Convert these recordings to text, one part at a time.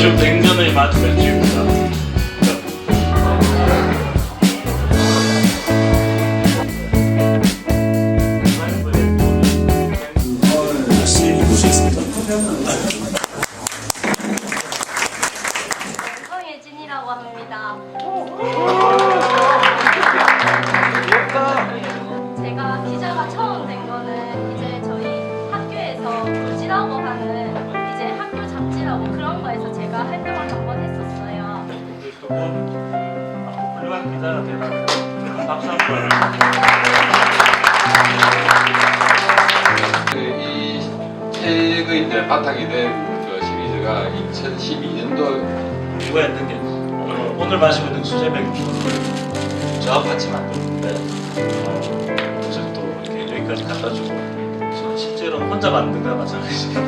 잔씩 드시고 그이 책의 이제 바탕이 된그 시리즈가 2012년도 이거 했는 게 어, 오늘 마시고 있는 수제 맥주 저하고 같이 만들었는데 어, 그래서 또 이렇게 여기까지 갖다 주고 저 실제로 혼자 만든 거랑 마찬가지.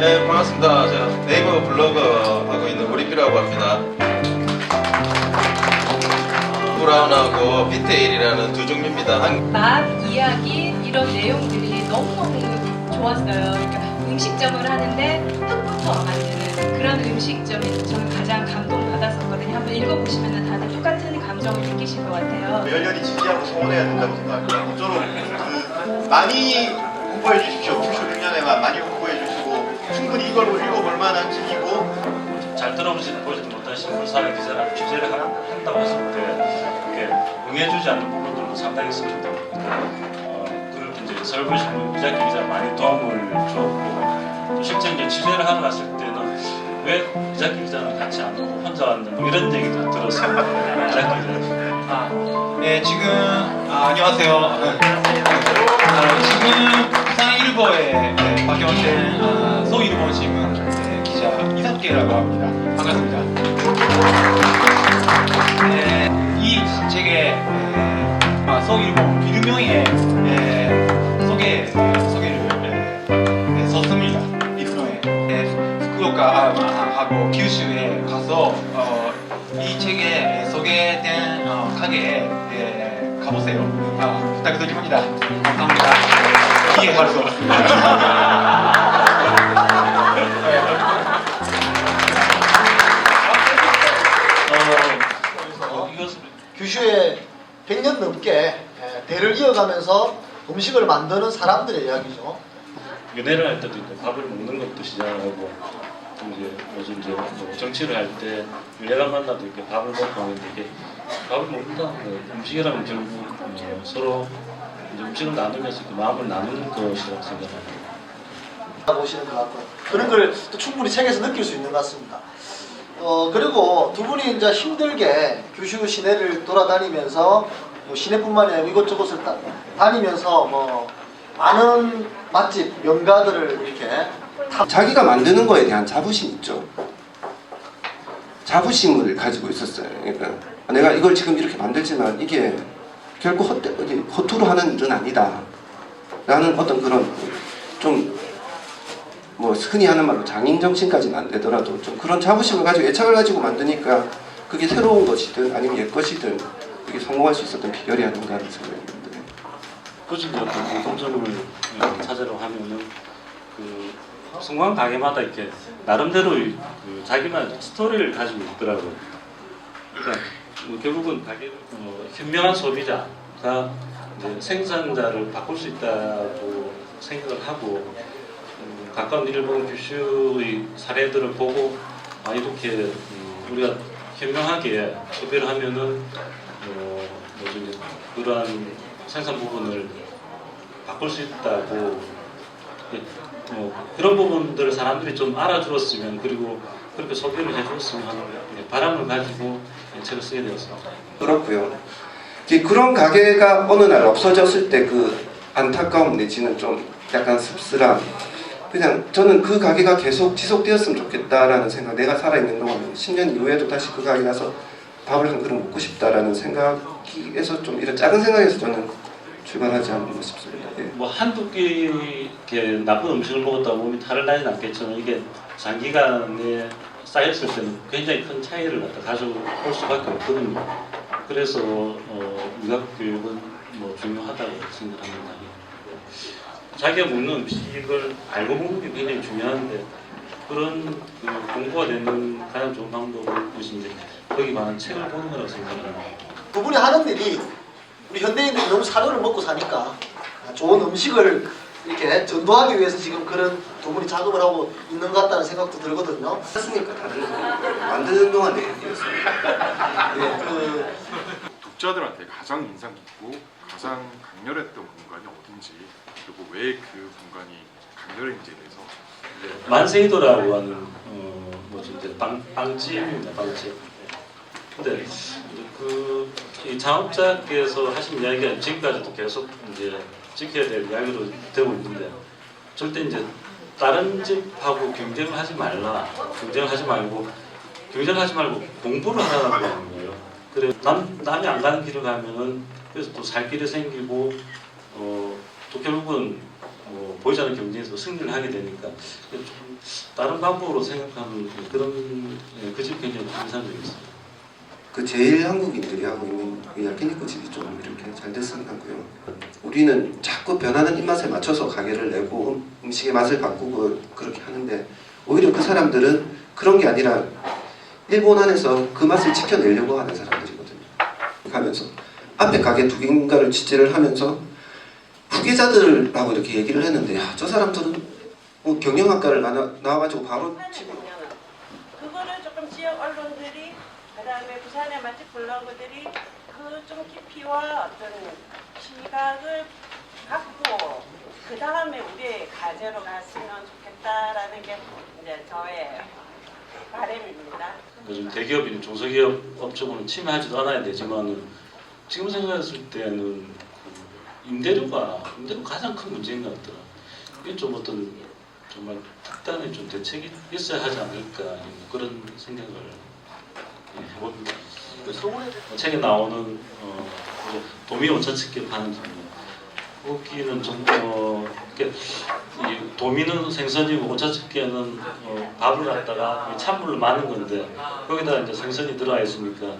네 반갑습니다. 제가 네이버 블로그 하고 있는 우리피라고 합니다. 브라운하고 비테일이라는 두 종류입니다. 한 맛, 이야기 이런 내용들이 너무너무 좋았어요. 그러니까 음식점을 하는데 흙부터 만드는 그런 음식점이 저는 가장 감동받았었거든요. 한번 읽어보시면 다들 똑같은 감정을 느끼실 것 같아요. 열렬히 지지하고 성원해야 된다고 생각합니다. 그 많이 홍보해 주십시오. 큐쇼 6년에만 많이 홍보해 주시고 충분히 이걸 읽어볼 만한 책이고 잘 들어보지 보지도 못한 신문사의 기자랑 취재를 하- 한다고 이렇게 응해주지 않는 부분들도 상당히 있습니다. 어, 그리고 이제 설교 신문 이자기 기자 많이 도움을 주었고 또 실제 이제 취재를 하러 갔을 때는 왜 이자기 기자는 같이 안 오고 혼자 왔는 뭐 이런 얘기도 들었어요. 이자기 기자. 아, 네, 지금 아, 안녕하세요. 아, 지금 부산일보에 네, 박영된 아, 서울일보 신문 네, 기자 이석계라고 합니다. 반갑습니다. 소개된 어, 가게에 예, 가보세요. 아, 부탁드립니다. 감사합니다. 이해할 수 없습니다. 어, 규슈에 100년 넘게 에, 대를 이어가면서 음식을 만드는 사람들의 이야기죠. 연애를 할 때도 있고 밥을 먹는 것도 시작하고 또 이제 요즘 이제 뭐 정치를 할때 연애가 만나도 이렇게 밥을 먹고 하는데 이게 밥을 먹는다 뭐 음식이라면 결국 어, 서로 이제 음식을 나누면서 그 마음을 나누는 것이라고 생각합니다. 보시는 것 같고요. 그런 걸 또 충분히 책에서 느낄 수 있는 것 같습니다. 어, 그리고 두 분이 이제 힘들게 규슈 시내를 돌아다니면서 뭐 시내뿐만 이 아니고 이곳저곳을 다, 다니면서 뭐 많은 맛집, 명가들을 이렇게 다 자기가 만드는 거에 대한 자부심 있죠. 자부심을 가지고 있었어요. 그러니까 내가 이걸 지금 이렇게 만들지만 이게 결코 헛, 허투루 하는 일은 아니다. 라는 어떤 그런 좀 뭐 흔히 하는 말로 장인 정신까지는 안 되더라도 좀 그런 자부심을 가지고 애착을 가지고 만드니까 그게 새로운 것이든 아니면 옛 것이든 그게 성공할 수 있었던 비결이 아닌가 하는 생각이 듭니다. 굳이 이제 어떤 공통점을 어, 찾으려고 하면은 그 성공한 가게마다 이렇게 나름대로 이- 그 자기만 스토리를 가지고 있더라고요. 그러니까 뭐 결국은 가게 어, 현명한 소비자가 생산자를 바꿀 수 있다고 생각을 하고 음, 가까운 일본 규슈의 사례들을 보고 아 이렇게 음, 우리가 현명하게 소비를 하면은 이제 그러한 생산 부분을 바꿀 수 있다고 예, 뭐 그런 부분들을 사람들이 좀 알아주었으면 그리고 그렇게 소개를 해주었으면 하는 예, 바람을 가지고 책을 쓰게 되었습니다. 그렇고요. 그런 가게가 어느 날 없어졌을 때 그 안타까움 내지는 좀 약간 씁쓸함. 그냥 저는 그 가게가 계속 지속되었으면 좋겠다라는 생각. 내가 살아있는 동안 10년 이후에도 다시 그 가게 가서 밥을 한 그릇 먹고 싶다라는 생각에서 좀 이런 작은 생각에서 저는 출발하지 않나 싶습니다. 예. 뭐 한두 끼 이렇게 나쁜 음식을 먹었다고 몸이 탈을 나진 않겠지만 이게 장기간에 쌓였을 때는 굉장히 큰 차이를 갖다 가져올 수밖에 없거든요. 그래서 어, 미각 교육은 뭐 중요하다고 생각합니다. 자기가 먹는 음식을 알고 먹는 게 굉장히 중요한데 그런 그 공부가 되는 가장 좋은 방법은 이제 거기 많은 책을 보는 거라고 생각합니다. 두 분이 하는 일이 우리 현대인들이 너무 사료를 먹고 사니까 좋은 음식을 이렇게 전도하기 위해서 지금 그런 두 분이 작업을 하고 있는 것 같다는 생각도 들거든요. 했으니까 다들 만드는 동안 얘기였어요. 예, 그 독자들한테 가장 인상 깊고 가장 강렬했던 공간이 어딘지 그리고 왜 그 공간이 강렬했는지에 대해서 만세이도라고 하는 어 뭐지 이제 빵 빵집입니다 빵집. 근데 이제 그 이 창업자께서 하신 이야기가 지금까지도 계속 이제 지켜야 될 이야기로 되고 있는데 절대 이제 다른 집하고 경쟁을 하지 말라 경쟁을 하지 말고 경쟁하지 말고 공부를 하라고 하는 거예요. 그래 남 남이 안 가는 길을 가면은 그래서 또 살 길이 생기고 어 또 결국은 뭐 보이지 않는 경쟁에서 승리를 하게 되니까 좀 다른 방법으로 생각하는 그런 예, 그집 굉장히 인상적이었어요. 그 제일 한국인들이 하고 있는 그 야끼니쿠 집이 좀 이렇게 잘 됐으면 하고요. 우리는 자꾸 변하는 입맛에 맞춰서 가게를 내고 음- 음식의 맛을 바꾸고 그렇게 하는데 오히려 그 사람들은 그런 게 아니라 일본 안에서 그 맛을 지켜내려고 하는 사람들이거든요. 하면서 앞에 가게 두 개인가를 취재를 하면서 후계자들하고 이렇게 얘기를 했는데 야, 저 사람들은 뭐 경영학과를 나와, 나와가지고 바로 그거를 조금 지역 언론들이 그다음에 부산의 맛집 블로그들이 그 좀 깊이와 어떤 시각을 갖고 그 다음에 우리의 가제로 갔으면 좋겠다라는 게 이제 저의 바람입니다. 요즘 대기업이나 중소기업 업종은 침해하지도 않아야 되지만은 지금 생각했을 때는 그 임대료가 임대료 가장 큰 문제인 것 같더라. 이게 좀 어떤 정말 특단의 좀 대책이 있어야 하지 않을까 그런 생각을 어, 책에 나오는 어, 도미 온천치킨 파는. 거기는 좀 어, 도미는 생선이고 오차츠케는 어, 밥을 갖다가 이 찬물로 마는 건데 거기다 이제 생선이 들어가 있으니까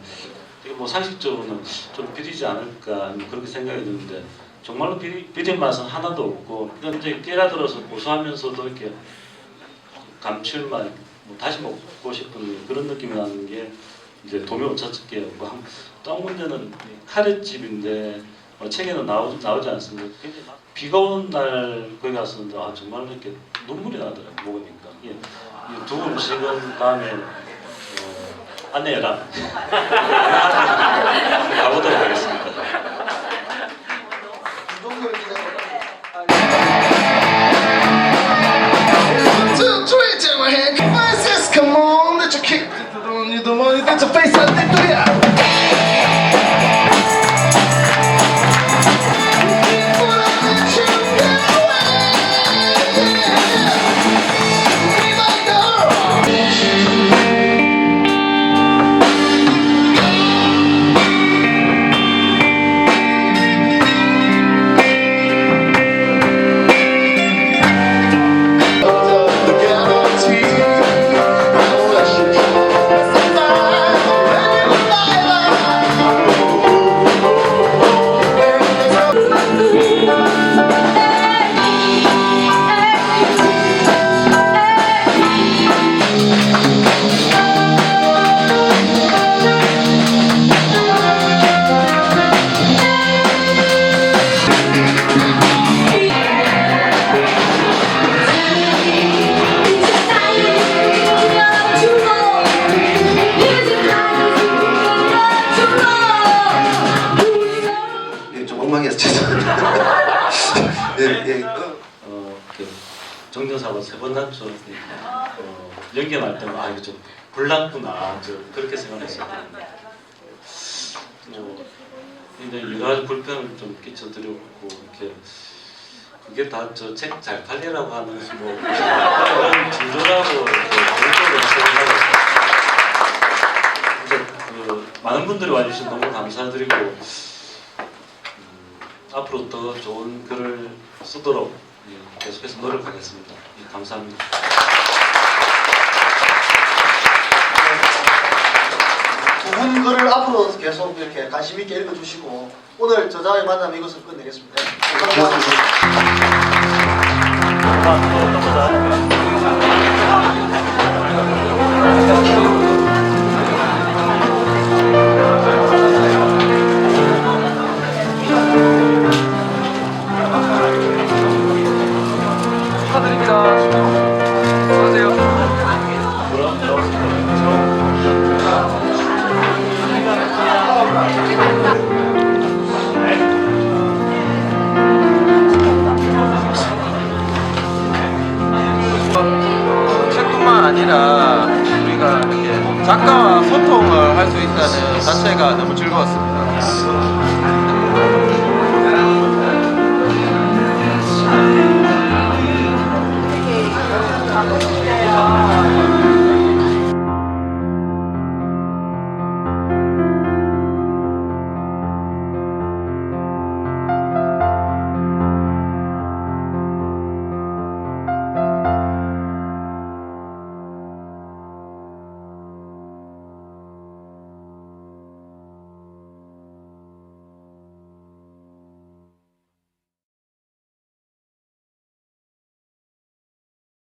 이게 뭐 상식적으로는 좀 비리지 않을까 뭐 그렇게 생각이 드는데 정말로 비리, 비린 맛은 하나도 없고 그냥 이제 깨가 들어서 고소하면서도 이렇게 감칠맛 뭐 다시 먹고 싶은 그런 느낌이 나는 게 이제 한- 또한 군데는 카레집인데 어, 책에는 나오, 나오지 않습니다. 비가 오는 날 거기 갔었는데 아 정말 이렇게 눈물이 나더라고요 먹으니까 예. 이두 음식은 다음에 어, 아내랑 가보도록 하겠습니다. face of 연기할 때는 아 이거 좀 불났구나 저 그렇게 생각했어요. 굉장히 여러 가지 불편을 좀 끼쳐드렸고 이렇게 그게 다 저 책 잘 팔리라고 하는 뭐 그런 진조라고 그 많은 분들이 와주셔서 너무 감사드리고 음, 앞으로 더 좋은 글을 쓰도록 예, 계속해서 노력하겠습니다. 예, 감사합니다. 두 분 글을 앞으로 계속 이렇게 관심 있게 읽어주시고 오늘 저자의 만남 이것을 끝내겠습니다. 감사합니다. 아니라 우리가 이렇게 작가와 소통을 할 수 있다는 자체가 너무 즐거웠습니다.